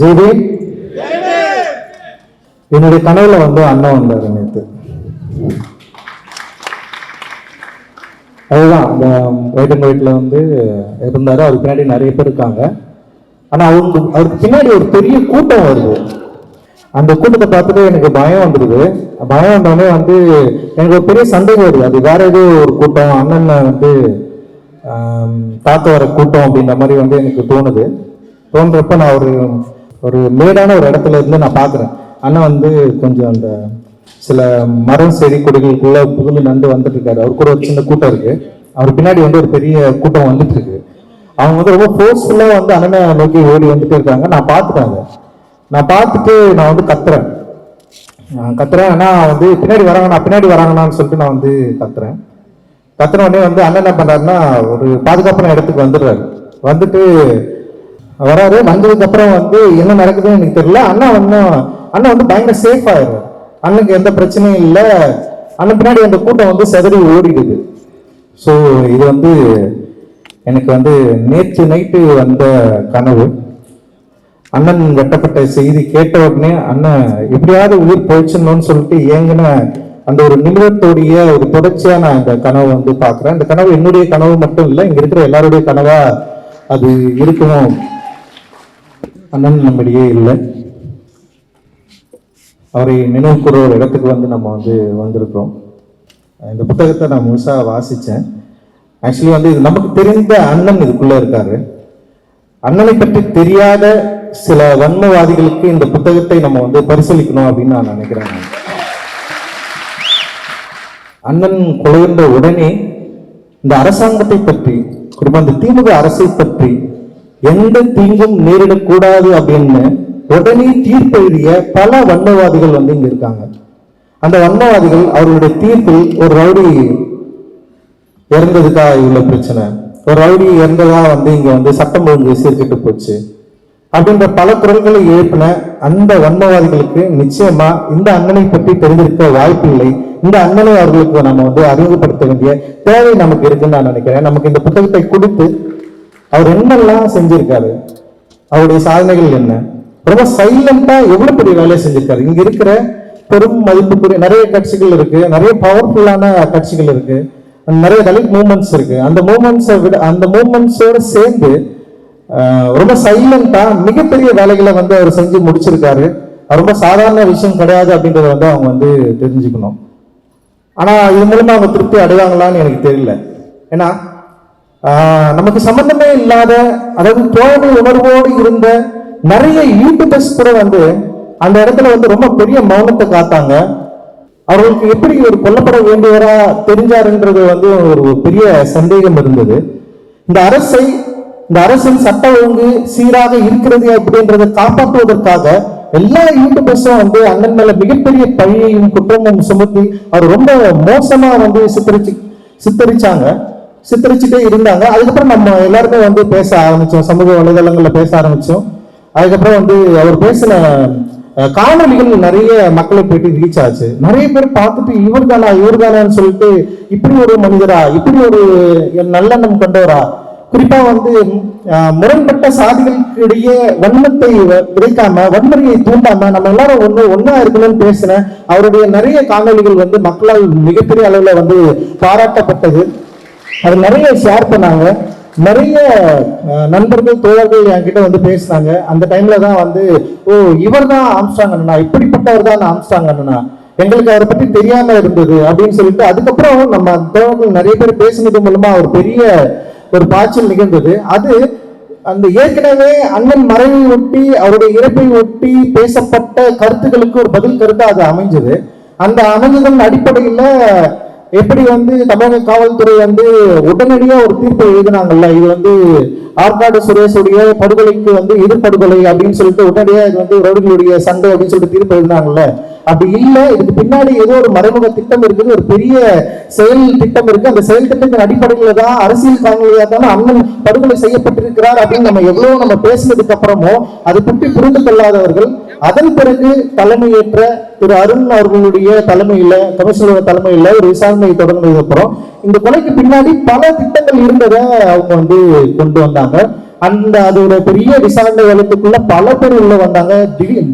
GB? என்னுடைய கனவுல வந்து அண்ணன் வந்தார் நேற்று அதுதான் அந்த ஒயிட் அண்ட் ஒயிட்ல வந்து இருந்தாரு. அவருக்கு பின்னாடி நிறைய பேர் இருக்காங்க. ஆனா அவருக்கு அவருக்கு பின்னாடி ஒரு பெரிய கூட்டம் வருது. அந்த கூட்டத்தை பார்த்துட்டு எனக்கு பயம் வந்துடுது. பயம் வந்தோடனே வந்து எனக்கு ஒரு பெரிய சந்தேகம் வருது. அது வேற ஏதோ ஒரு கூட்டம் அண்ணன் வந்து தாத்த வர கூட்டம் அப்படின்ற மாதிரி வந்து எனக்கு தோணுது. தோன்றப்ப நான் ஒரு ஒரு மேடான ஒரு இடத்துல இருந்து நான் பார்க்குறேன். அண்ணன் வந்து கொஞ்சம் அந்த சில மரம் செடி கொடிகளுக்குள்ள புகுந்து நண்டு வந்துட்டு இருக்காரு. அவர் கூட ஒரு சின்ன கூட்டம் இருக்கு. அவர் பின்னாடி வந்து ஒரு பெரிய கூட்டம் வந்துட்டு இருக்கு. அவங்க வந்து ரொம்ப ஃபோர்ஸ்ஃபுல்லாக வந்து அண்ணனை நோக்கி ஓடி வந்துட்டு இருக்காங்க. நான் பார்த்துட்டேன் அதை. நான் பார்த்துட்டு நான் வந்து கத்துறேன். நான் கத்துறேன். ஆனால் வந்து பின்னாடி வராங்க நான் பின்னாடி வராங்கண்ணான்னு சொல்லிட்டு நான் வந்து கத்துறேன். கத்துன உடனே வந்து அண்ணன் என்ன பண்ணுறாருன்னா ஒரு பாதுகாப்பான இடத்துக்கு வந்துடுறாரு. வந்துட்டு வராரு வந்ததுக்கு அப்புறம் வந்து என்ன நடக்குதுன்னு எனக்கு தெரியல. அண்ணா வந்து அண்ணன் வந்து பயங்கர சேஃப் ஆயிடுறாரு அண்ணனுக்கு எந்த பிரச்சனையும் இல்லை. அண்ணன் பின்னாடி அந்த கூட்டம் வந்து செதறி ஓடிடுது. ஸோ இது வந்து எனக்கு வந்து நேற்று நைட்டு வந்த கனவு. அண்ணன் வெட்டப்பட்ட செய்தி கேட்ட உடனே அண்ணன் எப்படியாவது உயிர் போயிச்சிடணும்னு சொல்லிட்டு ஏங்கின அந்த ஒரு நிமிடத்தோடைய ஒரு தொடர்ச்சியான நான் இந்த கனவை வந்து பார்க்குறேன். இந்த கனவு என்னுடைய கனவு மட்டும் இல்லை இங்கே இருக்கிற எல்லாருடைய கனவாக அது இருக்கணும். அண்ணன் நம்மிடையே இல்லை. அவரை நினைவு கூற ஒரு இடத்துக்கு வந்து நம்ம வந்து வந்திருக்கிறோம். இந்த புத்தகத்தை நான் முழுசாக வாசித்தேன் ஆக்சுவலி வந்து இது நமக்கு தெரிந்த அண்ணன் இதுக்குள்ளே இருக்காரு. அண்ணனை பற்றி தெரியாத சில வன்மவாதிகளுக்கு இந்த புத்தகத்தை நம்ம வந்து பரிசீலிக்கணும் அப்படின்னு நான் நினைக்கிறேன் அண்ணன் கொலைகின்ற உடனே இந்த அரசாங்கத்தை பற்றி குறிப்பா இந்த திமுக அரசை பற்றி எந்த தீங்கும் நேரிடக்கூடாது அப்படின்னு உடனே தீர்ப்பு எழுதிய பல வண்ணவாதிகள் வந்து இங்க இருக்காங்க. அந்த வண்ணவாதிகள் அவர்களுடைய தீர்ப்பில் ஒரு ரவுடி இறந்ததுக்கா இவ்வளவு பிரச்சனை? ஒரு ரவுடி இறந்ததா வந்து இங்க வந்து சட்டம் ஒழுங்கு சீர்கிட்டு போச்சு. அப்படின்ற பல குரல்களை எழுப்பின அந்த வன்மவாதிகளுக்கு நிச்சயமா இந்த அண்ணனை பற்றி தெரிந்திருக்க வாய்ப்பு இல்லை. இந்த அண்ணனை அவர்களுக்கு நம்ம வந்து அறிமுகப்படுத்த வேண்டிய தேவை நமக்கு இருக்குன்னு நான் நினைக்கிறேன். நமக்கு இந்த புத்தகத்தை கொடுத்து அவர் என்னெல்லாம் செஞ்சிருக்காரு? அவருடைய சாதனைகள் என்ன? ரொம்ப சைலண்டா எவ்வளவு பெரிய வேலையை செஞ்சிருக்காரு? இங்க இருக்கிற பெரும் மதிப்புக்குரிய நிறைய கட்சிகள் இருக்கு. நிறைய பவர்ஃபுல்லான கட்சிகள் இருக்கு. நிறைய தலித் மூமெண்ட்ஸ் இருக்கு. அந்த மூமெண்ட்ஸை விட அந்த மூமெண்ட்ஸோட சேர்ந்து ரொம்ப சைலண்டா மிகப்பெரிய வேலைகளை வந்து அவர் செஞ்சு முடிச்சிருக்காரு. ரொம்ப சாதாரண விஷயம் கிடையாது அப்படின்றத வந்து அவங்க வந்து தெரிஞ்சுக்கணும். ஆனா இது மூலமா அவங்க திருப்தி அடைவாங்களான்னு எனக்கு தெரியல. ஏன்னா நமக்கு சம்பந்தமே இல்லாத அதாவது தோழமை உணர்வோடு இருந்த நிறைய யூடியூபர்ஸ் கூட வந்து அந்த இடத்துல வந்து ரொம்ப பெரிய மௌனத்தை காத்தாங்க அவர்களுக்கு எப்படி ஒரு கொல்லப்பட வேண்டியவரா தெரிஞ்சாருன்றது வந்து ஒரு பெரிய சந்தேகம் இருந்தது. இந்த அரசை இந்த அரசின் சட்ட ஒழுங்கு சீராக இருக்கிறது அப்படின்றத காப்பாற்றுவதற்காக எல்லா யூடியூபர்ஸும் வந்து அண்ணன் மேல மிகப்பெரிய பழியையும் குற்றமும் சுமத்தி அவர் ரொம்ப மோசமா வந்து சித்தரிச்சு சித்தரிச்சாங்க. சித்தரிச்சுட்டே இருந்தாங்க. அதுக்கப்புறம் நம்ம எல்லாருமே வந்து பேச ஆரம்பித்தோம் சமூக வலைதளங்களில் பேச ஆரம்பித்தோம் அதுக்கப்புறம் வந்து அவர் பேசின காணொலிகள் காணொளிகள் நிறைய மக்களை போயிட்டு ரீச் ஆச்சு. நிறைய பேர் பார்த்துட்டு இவர் தானா இவர் தானான்னு சொல்லிட்டு இப்படி ஒரு மனிதரா இப்படி ஒரு நல்லெண்ணம் கொண்டவரா? குறிப்பா வந்து முரண்பட்ட சாதிகளுக்கு இடையே வன்மத்தை வ- விதைக்காம வன்முறையை தூண்டாம நம்ம எல்லாரும் ஒண்ணு ஒன்னா இருக்கணும்னு பேசின அவருடைய நிறைய காணொளிகள் வந்து மக்களால் மிகப்பெரிய அளவில் வந்து பாராட்டப்பட்டது. அது நிறைய ஷேர் பண்ணாங்க. நிறைய நண்பர்கள் தோழர்கள் என்கிட்ட வந்து பேசினாங்க. அந்த டைம்ல தான் வந்து ஓ இவர் தான் ஆம்ஸ்டாங் அண்ணா இப்படிப்பட்டவர் தான் ஆம்ஸ்டாங் அண்ணா எங்களுக்கு அவரை பற்றி தெரியாம இருந்தது அப்படின்னு சொல்லிட்டு அதுக்கப்புறம் நம்ம தோழர்கள் நிறைய பேர் பேசினது மூலமா ஒரு பெரிய ஒரு பாய்ச்சல் நிகழ்ந்தது. அது அந்த ஏற்கனவே அண்ணன் மறைவை ஒட்டி அவருடைய இறப்பை ஒட்டி பேசப்பட்ட கருத்துக்களுக்கு ஒரு பதில் கருத்தா அது அமைஞ்சது. அந்த அமைஞ்சதன் அடிப்படையில எப்படி வந்து தமிழக காவல்துறை வந்து உடனடியாக ஒரு தீர்ப்பை எழுதினாங்கல்ல? இது வந்து ஆற்காடு சுரேஷுடைய படுகொலைக்கு வந்து எதிர்படுகொலை அப்படின்னு சொல்லிட்டு உடனடியாக இது வந்து ரவுடிகளுடைய சண்டை அப்படின்னு சொல்லிட்டு தீர்ப்பு எழுதினாங்கல்ல? அப்படி இல்லை இதுக்கு பின்னாடி ஏதோ ஒரு மறைமுக திட்டம் இருக்குது ஒரு பெரிய செயல் திட்டம் இருக்கு. அந்த செயல் திட்டத்தின் அடிப்படையில தான் அரசியல் காணொலியா தானே அண்ணன் படுகொலை செய்யப்பட்டிருக்கிறார் அப்படின்னு நம்ம எவ்வளோ நம்ம பேசினதுக்கு அப்புறமும் அதை பற்றி புரிந்து கொள்ளாதவர்கள் அதன் பிறகு தலைமையேற்ற திரு அருண் அவர்களுடைய தலைமையில கமிஷனர் தலைமையில ஒரு விசாரணை தொடங்கினதுக்கு அப்புறம் இந்த கொலைக்கு பின்னாடி பல திட்டங்கள் இருந்ததை அவங்க வந்து கொண்டு வந்தாங்க. அந்த அதோட பெரிய விசாரணை வளத்துக்குள்ள பல பேர் உள்ள வந்தாங்க.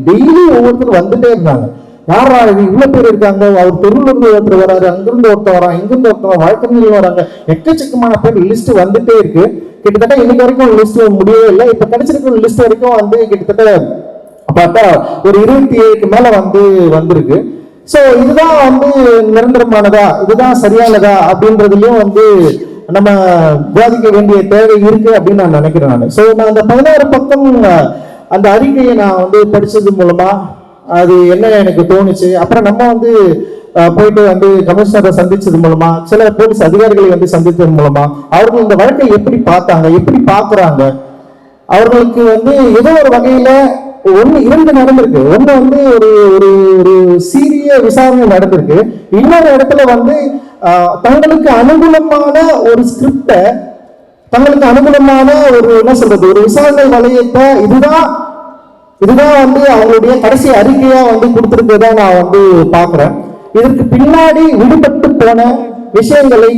டெய்லி ஒவ்வொருத்தரும் வந்துட்டே இருந்தாங்க. யாரா இது? இவ்வளவு பேர் இருக்காங்க. அவர் தெருவுல இருந்து ஒருத்தர் வராரு அங்கிருந்து ஒருத்தர் வரான் இங்கிருந்து ஒருத்தர் வழக்கறிஞர்கள் வராங்க. எக்கச்சக்கமான பேர் லிஸ்ட் வந்துட்டே இருக்கு. கிட்டத்தட்ட இன்னைக்கு வரைக்கும் லிஸ்ட் முடியவே இல்லை. இப்ப கிடைச்சிருக்கிற லிஸ்ட் வரைக்கும் வந்து கிட்டத்தட்ட பார்த்தா ஒரு இருபத்தி ஏழுக்கு மேல வந்து வந்திருக்கு. ஸோ இதுதான் வந்து நிரந்தரமானதா? இதுதான் சரியானதா? அப்படின்றதுலயும் வந்து நம்ம விவாதிக்க வேண்டிய தேவை இருக்கு அப்படின்னு நான் நினைக்கிறேன் நான். ஸோ நான் அந்த பதினாறு பக்கம் அந்த அறிக்கையை நான் வந்து படிச்சது மூலமா அது என்ன எனக்கு தோணுச்சு. அப்புறம் நம்ம வந்து போயிட்டு வந்து கமிஷனரை சந்திச்சது மூலமா சில போலீஸ் அதிகாரிகளை வந்து சந்தித்தது மூலமா அவர்கள் இந்த வழக்கை எப்படி பார்த்தாங்க? எப்படி பார்க்குறாங்க? அவர்களுக்கு வந்து ஏதோ ஒரு வகையில ஒண்ணு இரண்டு நடந்திருக்கு ஒண்ணு வந்து ஒரு ஒரு ஒரு சீரிய விசாரணை நடந்திருக்கு. இன்னொரு இடத்துல வந்து தங்களுக்கு அனுகூலமான ஒரு ஸ்கிரிப்ட தங்களுக்கு அனுகூலமான ஒரு என்ன சொல்றது ஒரு விசாரணை வளையத்தை இதுதான் இதுதான் வந்து அவங்களுடைய கடைசி அறிக்கையா வந்து கொடுத்துருக்கதான் நான் வந்து பாக்குறேன் இதற்கு பின்னாடி விடுபட்டு போன விஷயங்களை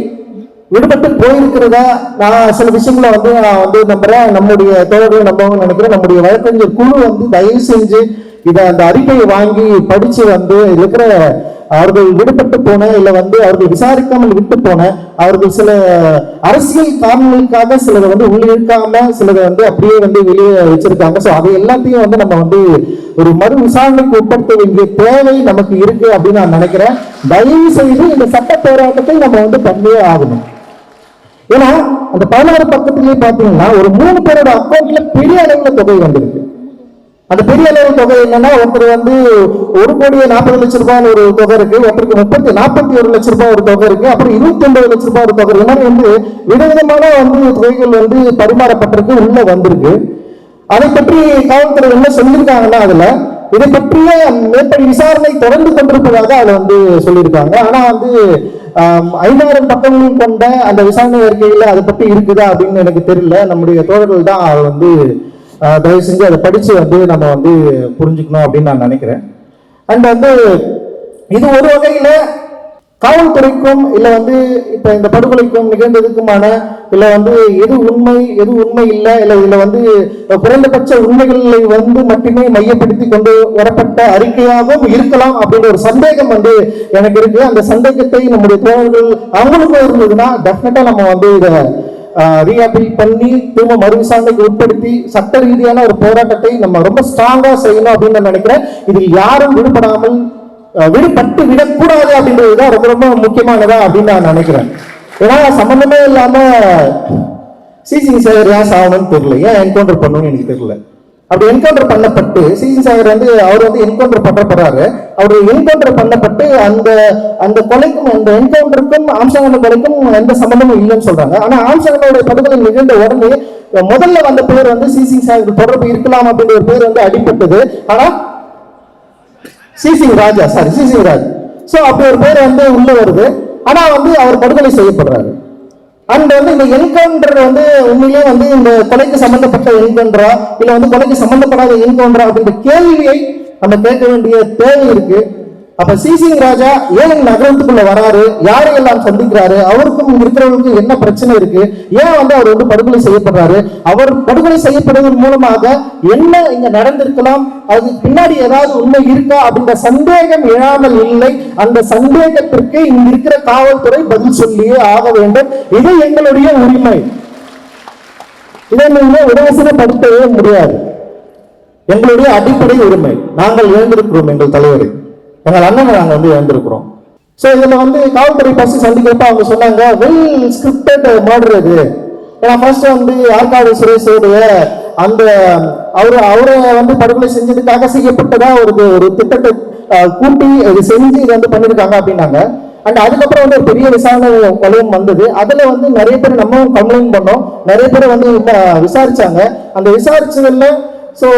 விடுபட்டு போயிருக்கிறதா? நான் சில விஷயங்கள வந்து நான் வந்து நம்புறேன். நம்முடைய தோழர்கள் நம்பவும் நினைக்கிறேன். நம்முடைய வழக்கறிஞர் குழு வந்து தயவு செஞ்சு இதை அந்த அறிக்கையை வாங்கி படிச்சு வந்து இருக்கிற அவர்கள் விடுபட்டு போன இல்ல வந்து அவர்கள் விசாரிக்காமல் விட்டு போன அவர்கள் சில அரசியல் காரணங்களுக்காக சிலதை வந்து உள்ளிருக்காம சிலதை வந்து அப்படியே வந்து வெளியே வச்சிருக்காங்க. ஸோ அதை எல்லாத்தையும் வந்து நம்ம வந்து ஒரு மறு விசாரணைக்கு உட்படுத்த வேண்டிய தேவை நமக்கு இருக்கு அப்படின்னு நான் நினைக்கிறேன். தயவு செய்து இந்த சட்ட போராட்டத்தை நம்ம வந்து பண்ணியே ஆகணும். ஏன்னா அந்த பதினாறு பக்கத்துலேயே பாத்தீங்கன்னா ஒரு மூணு பேரோட அக்கௌண்ட்ல பெரிய அளவுல தொகை வந்திருக்கு. அந்த பெரிய அளவு தொகை என்னன்னா ஒருத்தர் வந்து ஒரு கோடியே நாற்பது லட்சம் ரூபாய் ஒரு தொகை இருக்கு ஒருத்தருக்கு முப்பத்தி நாற்பத்தி ஒரு லட்சம் ரூபாய் ஒரு தொகை இருக்கு அப்புறம் இருபத்தி ஒன்பது லட்சம் ரூபாய் ஒரு தொகை. எல்லாமே வந்து விதவிதமான வந்து தொகைகள் வந்து பரிமாறப்பட்டிருக்கு உள்ள வந்திருக்கு. அதை பற்றி காவல்துறை என்ன சொல்லியிருக்காங்கன்னா அதுல இதை பற்றிய மேற்படி விசாரணை தொடர்ந்து கொண்டிருப்பதாக அதை வந்து சொல்லியிருக்காங்க. ஆனா வந்து ஆம், ஐந்தாயிரம் பக்கங்கள் கொண்ட அந்த விசாரணை அறிக்கையில் அதை பற்றி இருக்குதா அப்படின்னு எனக்கு தெரியல. நம்முடைய தோழர்கள் தான் அதை வந்து தயவு செஞ்சு அதை படிச்சு வந்து நம்ம வந்து புரிஞ்சுக்கணும் அப்படின்னு நான் நினைக்கிறேன். அண்ட் வந்து இது ஒரு வகையில காவல்துறைக்கும் இல்லை வந்து இப்போ இந்த படுகொலைக்கும் நிகழ்ந்ததுக்குமான இல்லை வந்து எது உண்மை எது உண்மை இல்லை இல்லை இதில் வந்து குறைந்தபட்ச உண்மைகளை வந்து மட்டுமே மையப்படுத்தி கொண்டு வரப்பட்ட அறிக்கையாகவும் இருக்கலாம் அப்படின்ற ஒரு சந்தேகம் வந்து எனக்கு இருக்கு. அந்த சந்தேகத்தை நம்முடைய தோழர்கள் அவங்களுக்கும் இருந்ததுன்னா டெஃபினட்டாக நம்ம வந்து இதை ரீஆபில் பண்ணி திரும்ப மறு விசாரணைக்கு உட்படுத்தி சட்ட ரீதியான ஒரு போராட்டத்தை நம்ம ரொம்ப ஸ்ட்ராங்காக செய்யணும் அப்படின்னு நான் நினைக்கிறேன். இதில் யாரும் விடுபடாமல் விடுபட்டு விடக்கூடாது அப்படின்றதுதான் ரொம்ப ரொம்ப முக்கியமானதா அப்படின்னு நான் நினைக்கிறேன். ஏன்னா சம்பந்தமே இல்லாம சீசிங் சேகர் ஏன் சாகணும்னு தெரியல. ஏன் என்கவுண்டர் பண்ணணும்னு எனக்கு தெரியல. அப்படி என்கவுண்டர் பண்ணப்பட்டு சீசிங் சேகர் வந்து அவர் வந்து என்கவுண்டர் பண்ணப்படுறாரு. அவர் என்கவுண்டர் பண்ணப்பட்டு அந்த அந்த கொலைக்கும் அந்த என்கவுண்டருக்கும் ஆம்சங்கன கொலைக்கும் எந்த சம்பந்தமும் இல்லைன்னு சொல்றாங்க. ஆனா ஆம்சங்கனோட படுகொலை நிகழ்ந்த உடனே முதல்ல வந்த பேர் வந்து சீசிங் சேகர் தொடர்பு இருக்கலாம் அப்படின்ற ஒரு பேர் வந்து அடிபட்டது. ஆனா சிசிங் ராஜா சாரி சிசிங் ராஜ் ஸோ அப்படி ஒரு பேர் வந்து உள்ள வருது. ஆனால் வந்து அவர் படுகொலை செய்யப்படுறாரு. அண்ட் வந்து இந்த என்கவுண்டர் வந்து உண்மையிலேயே வந்து இந்த கொலைக்கு சம்பந்தப்பட்ட என்கவுண்டரா இல்லை வந்து கொலைக்கு சம்பந்தப்படாத என்கவுண்டரா அப்படின்ற கேள்வியை நம்ம கேட்க வேண்டிய தேவை இருக்கு. அப்ப சிசிங் ராஜா ஏன் இந்த நகரத்துக்குள்ள வராரு? யாரையெல்லாம் சந்திக்கிறாரு? அவருக்கும் இங்க இருக்கிறவங்களுக்கும் என்ன பிரச்சனை இருக்கு? ஏன் வந்து அவர் வந்து படுகொலை செய்யப்படுறாரு? அவர் படுகொலை செய்யப்படுவதன் மூலமாக என்ன இங்க நடந்திருக்கலாம்? அது பின்னாடி ஏதாவது உண்மை இருக்கா? அப்படின்ற சந்தேகம் எழாமல் இல்லை. அந்த சந்தேகத்திற்கு இங்க இருக்கிற காவல்துறை பதில் சொல்லியே ஆக வேண்டும். இது எங்களுடைய உரிமை. இதை நீங்க உதாசீனப்படுத்தவே முடியாது. எங்களுடைய அடிப்படை உரிமை. நாங்கள் இழந்திருக்கிறோம் எங்கள் தலைவரை. எங்கள் அண்ணனை நாங்கள் வந்து இழந்திருக்கிறோம். ஸோ இதில் வந்து காவல்துறை ஃபர்ஸ்ட் சந்திக்கிறப்ப அவங்க சொன்னாங்க வெல் ஸ்கிரிப்டட் மர்டர் இது. ஏன்னா ஃபர்ஸ்ட் வந்து ஆற்காடு சுரேஷோடைய அந்த அவரு அவரை வந்து படுகொலை செஞ்சதுக்காக செய்யப்பட்டதா ஒரு ஒரு திட்டத்தை கூட்டி இது செஞ்சு இதை வந்து பண்ணியிருக்காங்க அப்படின்னாங்க. அண்ட் அதுக்கப்புறம் வந்து ஒரு பெரிய விசாரணை வலயம் வந்தது. அதில் வந்து நிறைய பேர் நம்ம கம்ப்ளைண்ட் பண்ணோம். நிறைய பேர் வந்து விசாரிச்சாங்க. அந்த விசாரிச்சதில் ஸோ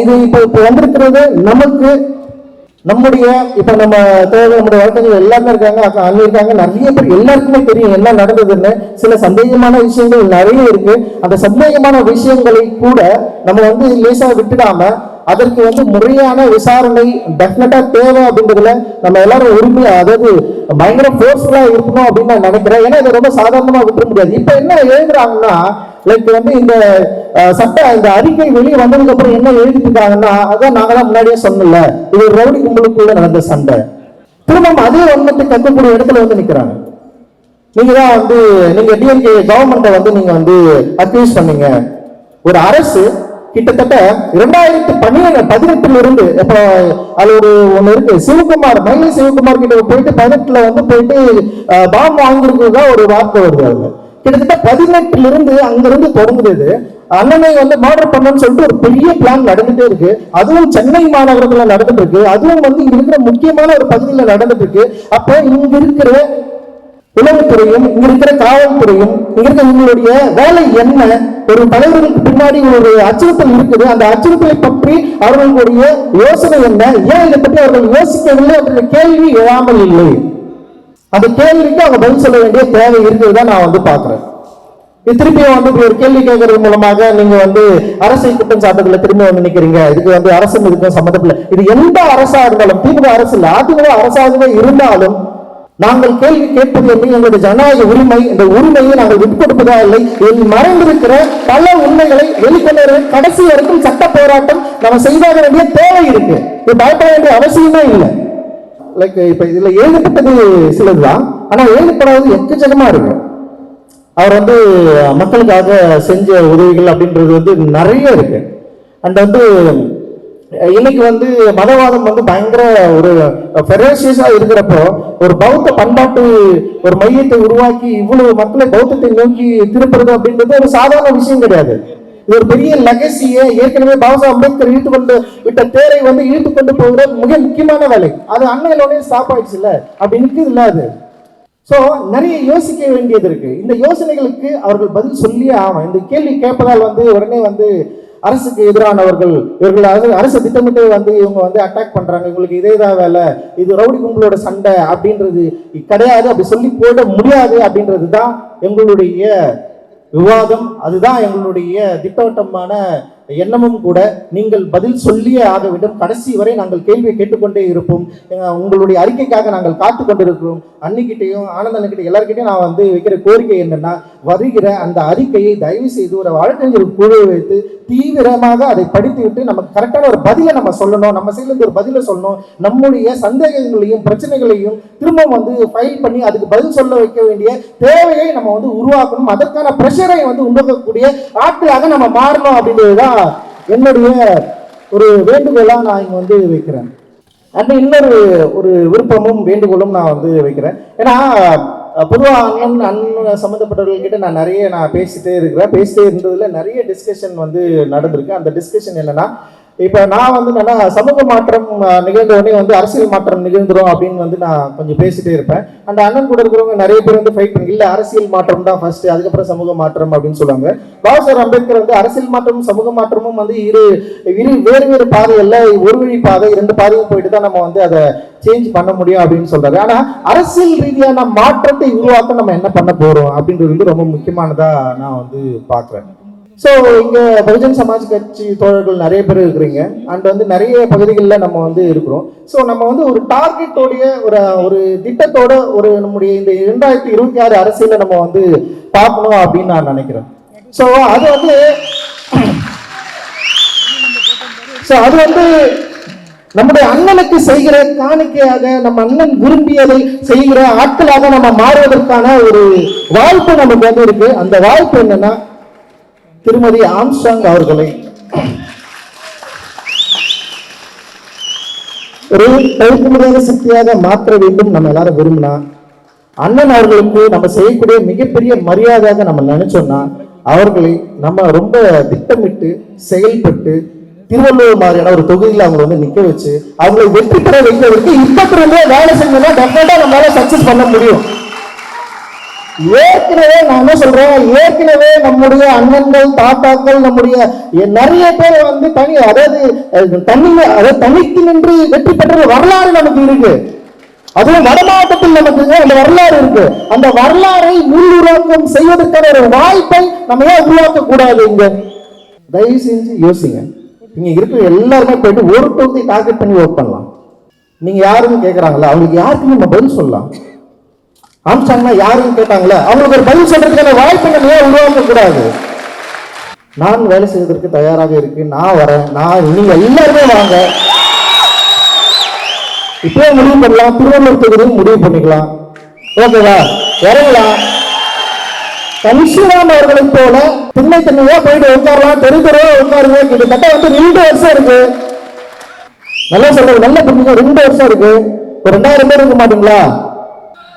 இது இப்போ இப்போ வந்திருக்கிறது நமக்கு நம்முடைய இப்ப நம்ம தேவை நம்முடைய வழக்கங்கள் எல்லாருமே இருக்காங்க அக்கா இருக்காங்க நிறைய பேர் எல்லாருக்குமே தெரியும் என்ன நடந்ததுன்னு. சில சந்தேகமான விஷயங்கள் நிறைய இருக்கு. அந்த சந்தேகமான விஷயங்களை கூட நம்ம வந்து லேசா விட்டுடாம அதற்கு வந்து முறையான விசாரணை டெஃபினட்டா தேவை அப்படின்றதுல நம்ம எல்லாரும் உரிமையா அதாவது பயங்கர ஃபோர்ஸ்ஃபுல்லா இருக்கணும் அப்படின்னு நான் நினைக்கிறேன். ஏன்னா இதை ரொம்ப சாதாரணமா விட்டுற முடியாது. இப்ப என்ன எழுதுறாங்கன்னா லைக் வந்து இந்த சட்ட இந்த அறிக்கை வெளியே வந்ததுக்கு அப்புறம் என்ன எழுதிருக்காங்கன்னா அதான் நாங்க தான் முன்னாடியே சொன்னல இது ஒரு ரவுடி கும்பலுக்குள்ள நடந்த சண்டை. திரும்ப அதே வன்மத்தை கக்கக்கூடிய இடத்துல வந்து நிக்கிறாங்க. நீங்க தான் வந்து நீங்க டிஎம்கே கவர்மெண்ட்டை வந்து நீங்க வந்து அக்யூஸ் பண்ணீங்க. ஒரு அரசு கிட்டத்தட்ட இரண்டாயிரத்தி பன்னிரெண்டு பதினெட்டுல இருந்து இப்போ அது ஒரு ஒண்ணு இருக்கு. சிவகுமார் மயிலை சிவகுமார் கிட்ட போயிட்டு பதினெட்டுல வந்து போயிட்டு பாம் வாங்கிருக்கிறதா ஒரு வார்த்தை வருது அவங்க. கிட்டத்தட்ட பதினெட்டுல இருந்து அங்கிருந்து தொடங்குது அண்ணனை வந்து மர்டர் பண்ணணும்னு சொல்லிட்டு ஒரு பெரிய பிளான் நடந்துட்டே இருக்கு. அதுவும் சென்னை மாநகரத்துல நடந்துட்டு இருக்கு. அதுவும் வந்து இங்க இருக்கிற முக்கியமான ஒரு பகுதியில நடந்துட்டு இருக்கு. அப்ப இங்க இருக்கிற உளவுத்துறையும் இங்க இருக்கிற காவல்துறையும் இங்க இருக்கிற உங்களுடைய வேலை என்ன? ஒரு தலைவர்களுக்கு பின்னாடி ஒரு அச்சுறுத்தல் இருக்குது. அந்த அச்சுறுத்தலை பற்றி அவர்களுடைய யோசனை என்ன? ஏன் இதை பற்றி அவர்கள் யோசிக்கவில்லை என்ற கேள்வி எழாமல் இல்லை. அந்த கேள்விக்கு அவங்க பதில் சொல்ல வேண்டிய தேவை இருக்குதுதான் நான் வந்து பாக்குறேன் திருப்பியும் வந்து இப்படி ஒரு கேள்வி கேட்கறது மூலமாக நீங்க வந்து அரசை குற்றம் சாட்டுறதுல திரும்ப வந்து நிக்கிறீங்க இதுக்கு வந்து அரசும் இதுக்கும் சம்மந்தப்படல இது எந்த அரசா இருந்தாலும் திமுக அரசு இல்ல. அதிமுக அரசாகவே இருந்தாலும் நாங்கள் கேள்வி கேட்பது என்று எங்களுடைய ஜனநாயக உரிமை இந்த உரிமையை நாங்கள் விட்டுக்கொடுப்பதா இல்லை? இதில் மறைந்திருக்கிற பல உண்மைகளை வெளிக்கொண்டு கடைசி வரைக்கும் சட்ட போராட்டம் நம்ம செய்தாக வேண்டிய தேவை இருக்கு. இது பயப்பட வேண்டிய அவசியமே இல்லை. லைக் இப்ப இதுல எழுதப்பட்டது சிலதுதான். ஆனா எழுதப்படாதது எக்கச்சக்கமா இருக்கு. அவர் வந்து மக்களுக்காக செஞ்ச உதவிகள் அப்படின்றது வந்து நிறைய இருக்கு. அண்ட் வந்து இன்னைக்கு வந்து மதவாதம் வந்து பயங்கர ஒரு ஃபெரோசியஸா இருக்கிறப்போ ஒரு பௌத்த பண்பாட்டு ஒரு மையத்தை உருவாக்கி இவ்வளவு மக்களை பௌத்தத்தை நோக்கி திருப்புறது அப்படின்றது ஒரு சாதாரண விஷயம் கிடையாது. இது ஒரு பெரிய லெகசியை ஏற்கனவே பாபா அம்பேத்கர் இழுத்து கொண்டு விட்ட தேரை வந்து இழுத்து கொண்டு போகிற மிக முக்கியமான வேலை. அது அன்னையிலோடய ஸ்டாப் ஆயிடுச்சு இல்ல அப்படி நிற்குது இல்ல அது? ஸோ நிறைய யோசிக்க வேண்டியது இருக்கு. இந்த யோசனைகளுக்கு அவர்கள் பதில் சொல்லியே ஆகும் இந்த கேள்வி கேட்பதால் வந்து உடனே வந்து அரசுக்கு எதிரானவர்கள் இவர்கள் அரசு- அரசு திட்டமிட்டு வந்து இவங்க வந்து அட்டாக் பண்றாங்க. இவங்களுக்கு இதே தான் வேலை. இது ரவுடி கும்பலோட சண்டை அப்படின்றது கிடையாது. அப்படி சொல்லி போட முடியாது அப்படின்றது தான் எங்களுடைய விவாதம். அதுதான் எங்களுடைய திட்டவட்டமான எண்ணமும் கூட நீங்கள் பதில் சொல்லியே ஆக வேண்டும். கடைசி வரை நாங்கள் கேள்வியை கேட்டுக்கொண்டே இருப்போம். உங்களுடைய அறிக்கைக்காக நாங்கள் காத்து கொண்டிருக்கிறோம். அன்னிக்கிட்டையும் ஆனந்தனுக்கிட்ட எல்லாருக்கிட்டையும் நான் வந்து வைக்கிற கோரிக்கை என்னன்னா வருகிற அந்த அறிக்கையை தயவு செய்து ஒரு வழக்கறிஞர் குழுவை வைத்து தீவிரமாக அதை படித்துவிட்டு நமக்கு கரெக்டான ஒரு பதிலை நம்ம சொல்லணும். நம்ம சைடுல ஒரு பதிலை சொல்லணும். நம்முடைய சந்தேகங்களையும் பிரச்சனைகளையும் திரும்ப வந்து ஃபைல் பண்ணி அதுக்கு பதில் சொல்ல வைக்க வேண்டிய தேவையை நம்ம வந்து உருவாக்கணும். அதற்கான ப்ரெஷரை வந்து உண்டாக்கக்கூடிய ஆட்களாக நம்ம மாறணும் என்னுடைய ஒரு வேண்டுகோளாக நான் இங்கே வந்து வைக்கிறேன். அண்ட் இன்னொரு ஒரு விருப்பமும் வேண்டுகோளும் நான் வந்து வைக்கிறேன். ஏன்னா பொதுவாக அண்ணன் அண்ணன் சம்மந்தப்பட்டவர்கள்கிட்ட நான் நிறைய நான் பேசிட்டே இருக்கிறேன். பேசிட்டே இருந்ததில் நிறைய டிஸ்கஷன் வந்து நடந்திருக்கு. அந்த டிஸ்கஷன் என்னன்னா இப்போ நான் வந்து என்னன்னா சமூக மாற்றம் நிகழ்ந்த உடனே வந்து அரசியல் மாற்றம் நிகழ்ந்துடும் அப்படின்னு வந்து நான் கொஞ்சம் பேசிட்டே இருப்பேன். அந்த அண்ணன் கூட இருக்கிறவங்க நிறைய பேர் வந்து ஃபைட் பண்ணி இல்லை அரசியல் மாற்றம் தான் ஃபர்ஸ்ட் அதுக்கப்புறம் சமூக மாற்றம் அப்படின்னு சொல்லுவாங்க. பாபா அம்பேத்கர் வந்து அரசியல் மாற்றமும் சமூக மாற்றமும் வந்து இரு இரு வேறு வேறு பாதையில் ஒரு வழி பாதை இரண்டு பாதையும் போயிட்டு தான் நம்ம வந்து அதை சேஞ்ச் பண்ண முடியும் அப்படின்னு சொல்றாரு. ஆனா அரசியல் ரீதியான மாற்றத்தை உருவாக்க நம்ம என்ன பண்ண போறோம் அப்படின்றது வந்து ரொம்ப முக்கியமானதா நான் வந்து பாக்குறேன் ஸோ இங்கே பகுஜன் சமாஜ் கட்சி தோழர்கள் நிறைய பேர் இருக்கிறீங்க. அண்ட் வந்து நிறைய பகுதிகளில் நம்ம வந்து இருக்கிறோம். ஸோ நம்ம வந்து ஒரு டார்கெட்டோடைய ஒரு ஒரு திட்டத்தோட ஒரு நம்முடைய இந்த இரண்டாயிரத்தி இருபத்தி ஆறு அரசியலை நம்ம வந்து பார்க்கணும் அப்படின்னு நான் நினைக்கிறேன். ஸோ அது வந்து ஸோ அது வந்து நம்முடைய அண்ணனுக்கு செய்கிற காணிக்கையாக நம்ம அண்ணன் விரும்பியதை செய்கிற ஆட்களாக நம்ம மாறுவதற்கான ஒரு வாய்ப்பு நமக்கு வந்து இருக்கு. அந்த வாய்ப்பு என்னன்னா திருமதி ஆம்சாங் அவர்களை ஒரு தவிர்க்க முடியாத சக்தியாக மாற்ற வேண்டும் நம்ம எல்லாரும் விரும்பினா அண்ணன் அவர்களுக்கு நம்ம செய்யக்கூடிய மிகப்பெரிய மரியாதையாக நம்ம நினைச்சோம்னா அவர்களை நம்ம ரொம்ப திட்டமிட்டு செயல்பட்டு திருவள்ளுவர் மாதிரியான ஒரு தொகுதியில் அவங்களை வந்து நிக்க வச்சு அவங்களை வெற்றி பெற வைக்கிறதுக்கு இப்ப இருந்தே வேலை செஞ்சோம்னா டெஃபினட்டா நம்மளால சக்சஸ் பண்ண முடியும். ஏற்கனவே நான் என்ன சொல்றேன் ஏற்கனவே நம்முடைய அண்ணன்கள் தாத்தாக்கள் நம்முடைய நிறைய பேர் வந்து தனி அதாவது அஹ், தனிமை அதாவது தனித்து நின்று வெற்றி பெற்ற வரலாறு நமக்கு இருக்கு. அதுவும் வட மாவட்டத்தில் நமக்கு அந்த வரலாறு இருக்கு. அந்த வரலாறை உள்ளுருவாக்கம் செய்வதற்கான ஒரு வாய்ப்பை நம்ம ஏன் உருவாக்க கூடாது இங்க? தயவு செஞ்சு யோசிங்க. இங்க இருக்கிற எல்லாருமே போயிட்டு ஒரு தொகுதி டார்கெட் பண்ணி ஒர்க் பண்ணலாம். நீங்க யாருன்னு கேட்கறாங்களா அவங்களுக்கு யாருக்குமே நம்ம பதில் சொல்லலாம். ஆம்ஸ்டாங்னா யாருன்னு கேட்டாங்களே அவங்களுக்கு ஒரு பதில் சொல்றதுக்கான வாய்ப்பு நம்ம ஏன் உருவாக்க கூடாது நான் வேலை செய்வதற்கு தயாராக இருக்கு நான் வரேன் நான் நீங்க எல்லாருமே வாங்க. இப்பவே முடிவு பண்ணலாம் திருவள்ளூர் தொகுதியில் முடிவு பண்ணிக்கலாம். ஓகேவா? இறங்கலாம். கன்ஷிராம் அவர்களை போல திண்ணை தண்ணியா போயிட்டு உட்காரலாம் தெரு தெருவா உட்காருங்க. கிட்டத்தட்ட வந்து ரெண்டு வருஷம் இருக்கு. நல்லா சொல்றது நல்ல புரிஞ்சுங்க ரெண்டு வருஷம் இருக்கு. ஒரு ரெண்டாயிரம் பேர் இருக்க மாட்டீங்களா?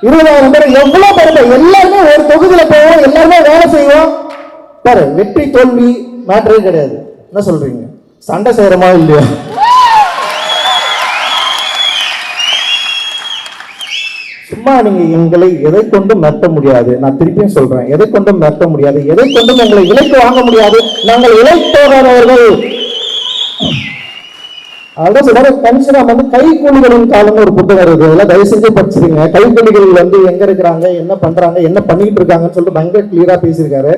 இருபதாயிரம் பேர் எவ்வளவு பேர் எல்லாருமே ஒரு தொகுதியில போவோம் எல்லாருமே வேலை செய்வோம். பாரு வெற்றி தோல்வி மேட்டரே கிடையாது. என்ன சொல்றீங்க? சண்டை செய்யறமா இல்லையா? சும்மா நீங்க எங்களை எதை கொண்டும் மெத்த முடியாது. நான் திருப்பியும் சொல்றேன் எதை கொண்டும் மெத்த முடியாது. எதை கொண்டும் எங்களை விலைக்கு வாங்க முடியாது. நாங்கள் இழைத்தோரவர்கள் அதான் சொல்றாரு கன்சிராம் வந்து கைக்கூலிகளின் காலம்னு ஒரு புத்தகம் இருக்கு அதெல்லாம் தயவு செஞ்சு படிச்சிருங்க கைக்கூலிகள் வந்து எங்க இருக்கிறாங்க என்ன பண்றாங்க என்ன பண்ணிட்டு இருக்காங்கன்னு சொல்லிட்டு பயங்கர கிளியரா பேசியிருக்காரு.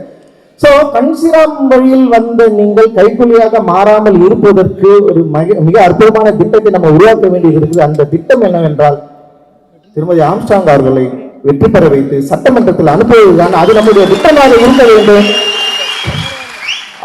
ஸோ கன்சிராம் வழியில் வந்து நீங்கள் கைக்கூலியாக மாறாமல் இருப்பதற்கு ஒரு மிக மிக அற்புதமான திட்டத்தை நம்ம உருவாக்க வேண்டியது இருக்குது. அந்த திட்டம் என்னவென்றால் திருமதி ஆம்ஸ்டாங் அவர்களை வெற்றி பெற வைத்து சட்டமன்றத்தில் அனுப்புவதுதான். அது நம்முடைய திட்டமாக இருக்க வேண்டும்.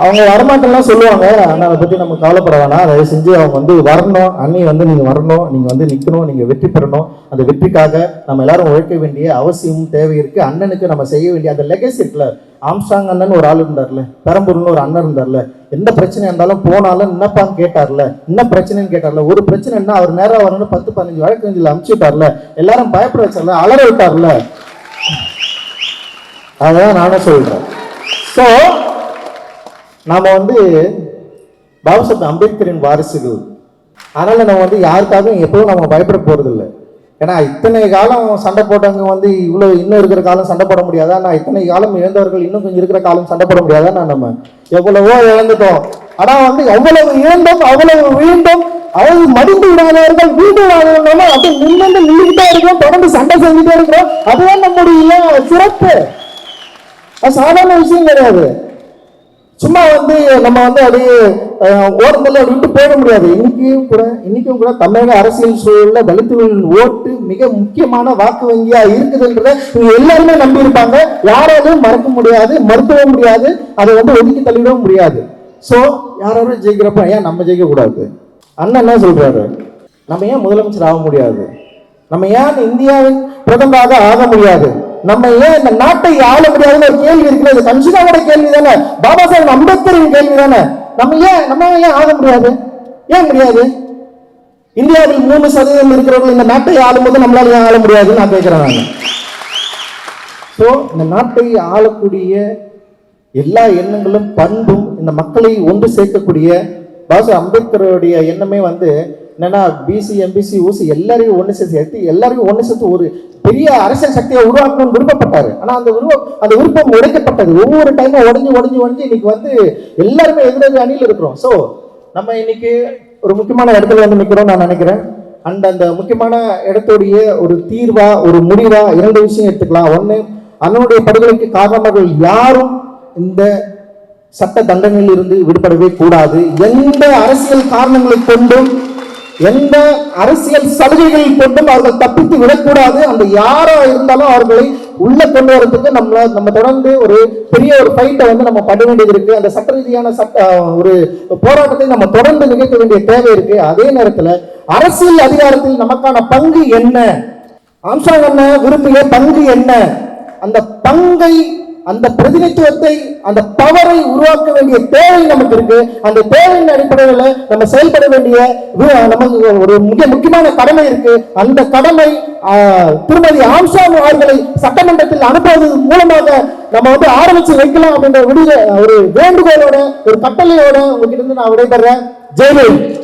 அவங்க வரமாட்டேன்லாம் சொல்லுவாங்க. ஆனால் அதை பற்றி நம்ம கவலைப்பட வேணாம். அதை செஞ்சு அவங்க வந்து வரணும். அண்ணி வந்து நீங்கள் வரணும். நீங்கள் வந்து நிற்கணும் நீங்கள் வெற்றி பெறணும். அந்த வெற்றிக்காக நம்ம எல்லாரும் உழைக்க வேண்டிய அவசியம் தேவை இருக்கு. அண்ணனுக்கு நம்ம செய்ய வேண்டிய அந்த லெகசி இருக்குல்ல. ஆம்ஸ்டாங் அண்ணன் ஒரு ஆள் இருந்தார்ல. பெரம்பூர்னு ஒரு அண்ணன் இருந்தார்ல. எந்த பிரச்சனை இருந்தாலும் போனாலும் என்னப்பான்னு கேட்டார்ல. என்ன பிரச்சனைன்னு கேட்டார்ல. ஒரு பிரச்சனைன்னா அவர் நேராக வரணும்னு பத்து பதினஞ்சு வழக்கு அஞ்சில் அமுச்சுட்டார்ல. எல்லாரும் பயப்பட வச்சார்ல. அலற விட்டார்ல. அதான் நானும் சொல்றேன். ஸோ நாம் வந்து பாபாசாஹிப் அம்பேத்கரின் வாரிசுகள். அதனால் நம்ம வந்து யாருக்காகவும் எப்பவும் நம்ம பயப்பட போறது இல்லை ஏன்னா இத்தனை காலம் சண்டை போட்டவங்க வந்து இவ்வளோ இன்னும் இருக்கிற காலம் சண்டை போட முடியாதா? நான் இத்தனை காலம் இழந்தவர்கள் இன்னும் கொஞ்சம் இருக்கிற காலம் சண்டை போட முடியாதா? நான் நம்ம எவ்வளவோ இழந்துட்டோம். ஆனால் வந்து எவ்வளவு இழந்தோம் அவ்வளவு வீழ்ந்தோம் அவ்வளவு மடிந்து விடாதவர்கள் வீண்டு விடாதவர்கள் அப்படியே நின்று நின்றுகிட்டே இருக்கிறோம் தொடர்ந்து சண்டை செஞ்சுட்டே இருக்கிறோம். அதுதான் நம்முடைய சிறப்பு. அது சாதாரண விஷயம் கிடையாது. சும்மா வந்து நம்ம வந்து அப்படியே ஓரத்தில் விட்டு போயிட முடியாது. இன்னைக்கும் கூட இன்னைக்கும் கூட தமிழக அரசியல் சூழல்ல தலித்துகளின் ஓட்டு மிக முக்கியமான வாக்கு வங்கியா இருக்குதுன்றத இவங்க எல்லாருமே நம்பி இருப்பாங்க யாராலும் மறக்க முடியாது மறுக்கவும் முடியாது அதை வந்து ஒதுக்கி தள்ளிடவும் முடியாது. ஸோ யாராலும் ஜெயிக்கிறப்ப ஏன் நம்ம ஜெயிக்கக்கூடாது அண்ணன் என்ன சொல்றாரு? நம்ம ஏன் முதலமைச்சர் ஆக முடியாது? நம்ம ஏன் இந்தியாவின் பிரதமராக ஆக முடியாது? நம்ம ஏன் இந்த நாட்டை ஆள முடியாதுன்னு ஒரு கேள்வி இருக்கிறது கன்சிதாவோட கேள்வி தானே. பாபா சாஹிப் அம்பேத்கரின் கேள்வி தானே. நம்ம ஏன் நம்ம ஏன் ஆக முடியாது? ஏன் முடியாது? இந்தியாவில் மூணு சதவீதம் இருக்கிறவர்கள் இந்த நாட்டை ஆளும்போது நம்மளால ஏன் ஆள முடியாதுன்னு நான் கேட்கிறேன் நான். ஸோ இந்த நாட்டை ஆளக்கூடிய எல்லா எண்ணங்களும் பண்பும் இந்த மக்களை ஒன்று சேர்க்கக்கூடிய பாச அம்பேத்கருடைய எண்ணமே வந்து என்னன்னா பிசி எம்பிசி ஊசி எல்லாரையும் ஒன்று சேர்த்து சேர்த்து எல்லாரையும் ஒன்று சேர்த்து ஒரு பெரிய அரசியல் சக்தியை உருவாக்கணும்னு விருப்பப்பட்டாரு. ஆனால் அந்த விருப்பம் அந்த விருப்பம் உடைக்கப்பட்டது. ஒவ்வொரு டைமும் உடஞ்சி உடஞ்சி உடஞ்சி இன்னைக்கு வந்து எல்லாருமே எதிரெதிர் அணியில் இருக்கிறோம். ஸோ நம்ம இன்னைக்கு ஒரு முக்கியமான இடத்துல வந்து நிற்கிறோம் நான் நினைக்கிறேன். அண்ட் அந்த முக்கியமான இடத்துடைய ஒரு தீர்வா ஒரு முடிவா இரண்டு விஷயம் எடுத்துக்கலாம். ஒன்று அண்ணனுடைய படுகொலைக்கு காரணமாக யாரும் இந்த சட்ட தண்டனையில் இருந்து விடுபடவே கூடாது. எந்த அரசியல் காரணங்களை கொண்டும் எந்த அரசியல் சலுகைகளை கொண்டும் அவர்கள் தப்பித்து விடக்கூடாது. அந்த யாரா இருந்தாலும் அவர்களை உள்ள கொண்டு வரதுக்கு நம்ம நம்ம தொடர்ந்து ஒரு பெரிய ஒரு ஃபைட்டை வந்து நம்ம பண்ண வேண்டியது இருக்கு. அந்த சட்ட ரீதியான சட்ட ஒரு போராட்டத்தை நம்ம தொடர்ந்து நிகழ்த்த வேண்டிய தேவை இருக்கு. அதே நேரத்துல அரசியல் அதிகாரத்தில் நமக்கான பங்கு என்ன? ஆம்சாங் அண்ணன் விரும்பிய பங்கு என்ன? அந்த பங்கை அந்த பிரதிநிதித்துவத்தை அந்த பவரை உருவாக்க வேண்டிய தேவை நமக்கு இருக்கு. அந்த தேவையின் அடிப்படையில் நம்ம செயல்பட வேண்டிய நமக்கு ஒரு மிக முக்கியமான கடமை இருக்கு. அந்த கடமை ஆஹ், திருமதி ஆம்சாங் அவர்களை சட்டமன்றத்தில் அனுப்புவது மூலமாக நம்ம வந்து ஆரம்பிச்சு வைக்கலாம் அப்படின்ற விடுதலை ஒரு வேண்டுகோளோட ஒரு கட்டளையோட உங்ககிட்ட இருந்து நான் விடைபெறேன் ஜெயலலிதா